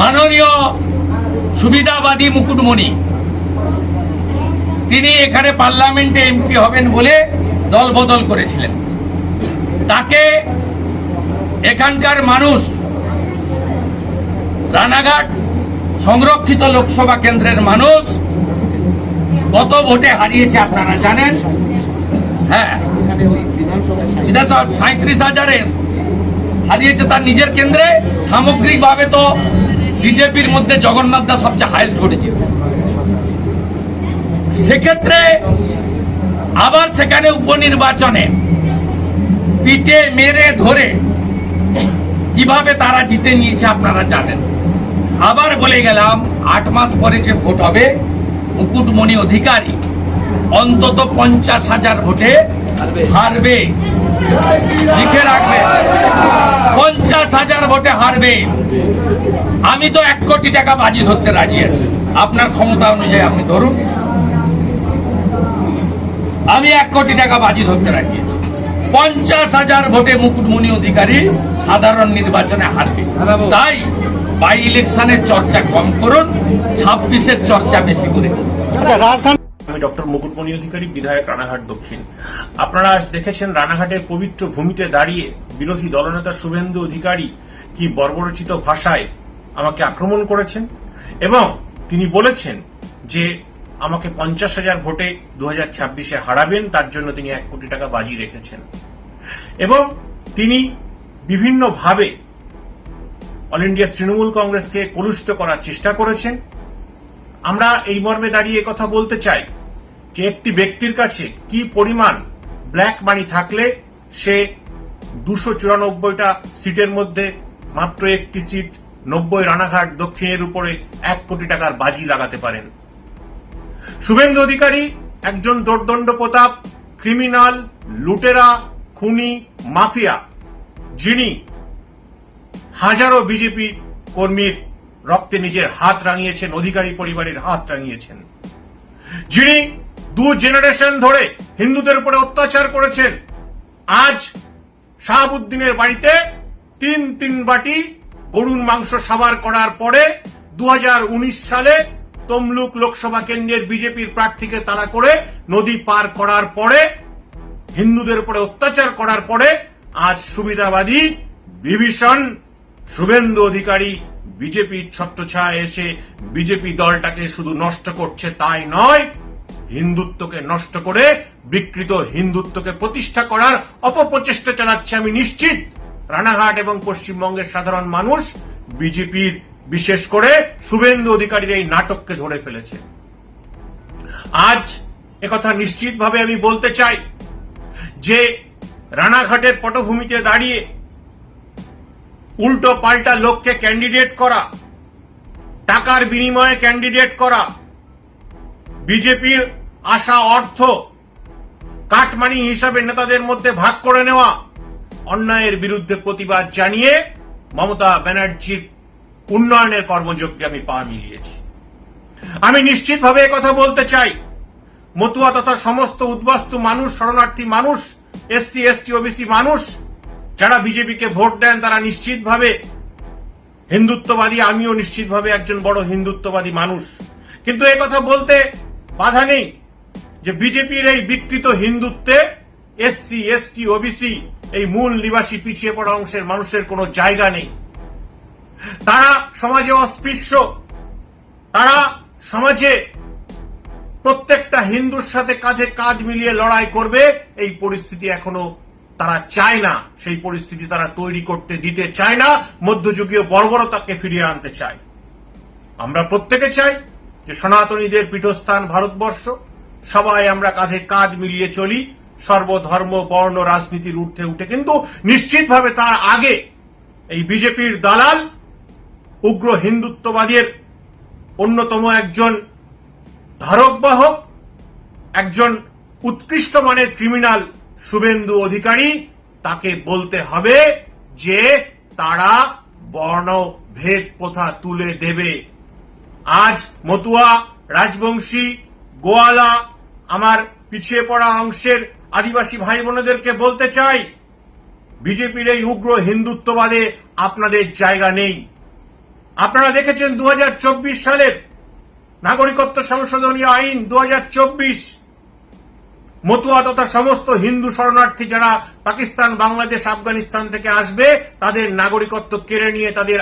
মাননীয় সুবিধাবাদী মুকুটমণি, তিনি এখানে পার্লামেন্টে এমপি হবেন বলে দল বদল করেছিলেন। তাকে এখানকার মানুষ রানাঘাট সংরক্ষিত লোকসভা কেন্দ্রের মানুষ কত ভোটে হারিয়েছে আপনারা জানেন? হ্যাঁ। সাঁত্রিশ হাজারে হারিয়েছে তার নিজের কেন্দ্রে। সামগ্রিকভাবে তো বিজেপির মধ্যে জগন্নাথ দাস সবচেয়ে হাইস্ট করেছে সেক্ষেত্রে আবার সেখানে উপনির্বাচনে পিটে মেরে ধরে কীভাবে তারা জিতে নিয়েছে আপনারা জানেন। আবার বলে গেলাম, আট মাস পরে যে ভোট হবে, মুকুটমণি অধিকারী অন্তত পঞ্চাশ হাজার ভোটে হারবে। লিখে রাখবে ভোটে হারবে। আমি তো এক কোটি টাকা বাজি ধরতে রাজি আছি। আপনার ক্ষমতা অনুযায়ী আপনি ধরুন। আমি এক কোটি টাকা বাজি ধরতে রাজি আছি। পঞ্চাশ হাজার ভোটে মুকুটমণি অধিকারী সাধারণ নির্বাচনে হারবে। তাই বাই ইলেকশনের চর্চা কম করুন ছাব্বিশের চর্চা বেশি করে রাজধানী আমি ডক্টর মুকুটমণি অধিকারী, বিধায়ক রানাঘাট দক্ষিণ। আপনারা আজ দেখেছেন রানাঘাটের পবিত্র ভূমিতে দাঁড়িয়ে বিরোধী দলনেতা শুভেন্দু অধিকারী কি বর্বরচিত ভাষায় আমাকে আক্রমণ করেছেন? এবং তিনি বলেছেন যে আমাকে পঞ্চাশ হাজার ভোটে দু হাজার ছাব্বিশে হারাবেন, তার জন্য তিনি এক কোটি টাকা বাজি রেখেছেন। এবং তিনি বিভিন্নভাবে অল ইন্ডিয়া তৃণমূল কংগ্রেসকে কলুষিত করার চেষ্টা করেছেন। আমরা এই মর্মে দাঁড়িয়ে কথা বলতে চাই। যে একটি ব্যক্তির কাছে কি পরিমাণ ব্ল্যাক মানি থাকলে সে দুশো চুরানব্বইটা সিটের মধ্যে মাত্র একটি সিট নব্বই রানাঘাট দক্ষিণের উপরে এক কোটি টাকার বাজি লাগাতে পারেন। শুভেন্দু অধিকারী, একজন দোর্দণ্ড প্রতাপ, ক্রিমিনাল, লুটেরা, খুনি, মাফিয়া, যিনি হাজারো বিজেপি কর্মীর রক্তে নিজের হাত রাঙিয়েছেন, অধিকারী পরিবারের হাত রাঙিয়েছেন। যিনি দু জেনারেশন ধরে হিন্দুদের উপরে অত্যাচার করেছেন। আজ শাহাবুদ্দিনের বাড়িতে তিন তিন বাটি গরুর মাংস সাবার করার পরে দু হাজার উনিশ সালে তমলুক লোকসভা কেন্দ্রের বিজেপির প্রার্থীকে তাড়া করে নদী পার করার পরে হিন্দুদের উপরে অত্যাচার করার পরে আজ সুবিধাবাদী, বিভীষণ, শুভেন্দু অধিকারী বিজেপির ছত্রছায়া এসে বিজেপি দলটাকে শুধু নষ্ট করছে তাই নয় হিন্দুত্বকে নষ্ট করে বিকৃত হিন্দুত্বকে প্রতিষ্ঠা করার অপপ্রচেষ্টা চালাচ্ছে, আমি নিশ্চিত। রানাঘাট এবং পশ্চিমবঙ্গের সাধারণ মানুষ বিজেপির বিশেষ করে শুভেন্দু অধিকারীর এই নাটককে ধরে ফেলেছে। আজ একথা নিশ্চিতভাবে আমি বলতে চাই যে রানাঘাটের পটভূমিতে দাঁড়িয়ে উল্টো পাল্টা লোককে ক্যান্ডিডেট করা, টাকার বিনিময়ে ক্যান্ডিডেট করা, বিজেপির আশা অর্থ। কাটমানি হিসাবে নেতাদের মধ্যে ভাগ করে নেওয়া। অন্যায়ের বিরুদ্ধে প্রতিবাদ জানিয়ে মমতা ব্যানার্জির উন্নয়নের কর্মযজ্ঞে আমি পা মিলিয়েছি। আমি নিশ্চিতভাবে কথা বলতে চাই। মতুয়া তথা সমস্ত উদ্বাস্তু মানুষ, শরণার্থী মানুষ, এসসি, এসটি, ওবিসি মানুষ, যারা বিজেপিকে ভোট দেন, তারা নিশ্চিতভাবে হিন্দুত্ববাদী। আমিও নিশ্চিতভাবে একজন বড় হিন্দুত্ববাদী মানুষ। কিন্তু কথা বলতে বাধা নেই। যে বিজেপির এই বিকৃত হিন্দুত্বে এসসি, এসটি, ওবিসি এই মূল নিবাসী পিছিয়ে পড়া অংশের মানুষের কোনো জায়গা নেই। তারা সমাজে অস্পৃশ্য। তারা সমাজে প্রত্যেকটা হিন্দুর সাথে কাঁধে কাঁধ মিলিয়ে লড়াই করবে, এই পরিস্থিতি এখনও তারা চায় না। সেই পরিস্থিতি তারা তৈরি করতে দিতে চায় না, মধ্যযুগীয় বর্বরতাকে ফিরিয়ে আনতে চায়। আমরা প্রত্যেকে চাই যে সনাতনীদের পীঠস্থান ভারতবর্ষ সবাই আমরা কাঁধে কাঁধ মিলিয়ে চলি। সর্বধর্ম, বর্ণ, রাজনীতির ঊর্ধ্বে উঠে কিন্তু নিশ্চিতভাবে তার আগে এই বিজেপির দালাল, উগ্র হিন্দুত্ববাদের অন্যতম একজন ধারকবাহক, একজন উৎকৃষ্ট মানের ক্রিমিনাল শুভেন্দু অধিকারী, তাকে বলতে হবে যে তারা বর্ণ ভেদ প্রথা তুলে দেবে। আজ মতুয়া, রাজবংশী, গোয়ালা আমার পিছিয়ে পড়া অংশের আদিবাসী ভাই বোনেদেরকে বলতে চাই, বিজেপির এই উগ্র হিন্দুত্ববাদে আপনাদের জায়গা নেই। আপনারা দেখেছেন দু হাজার চব্বিশ সালের নাগরিকত্ব সংশোধনী আইন দু হাজার চব্বিশ। মতুয়া তথা সমস্ত হিন্দু শরণার্থী যারা পাকিস্তান, বাংলাদেশ, আফগানিস্তান থেকে আসবে, তাদের নাগরিকত্ব কেড়ে নিয়ে তাদের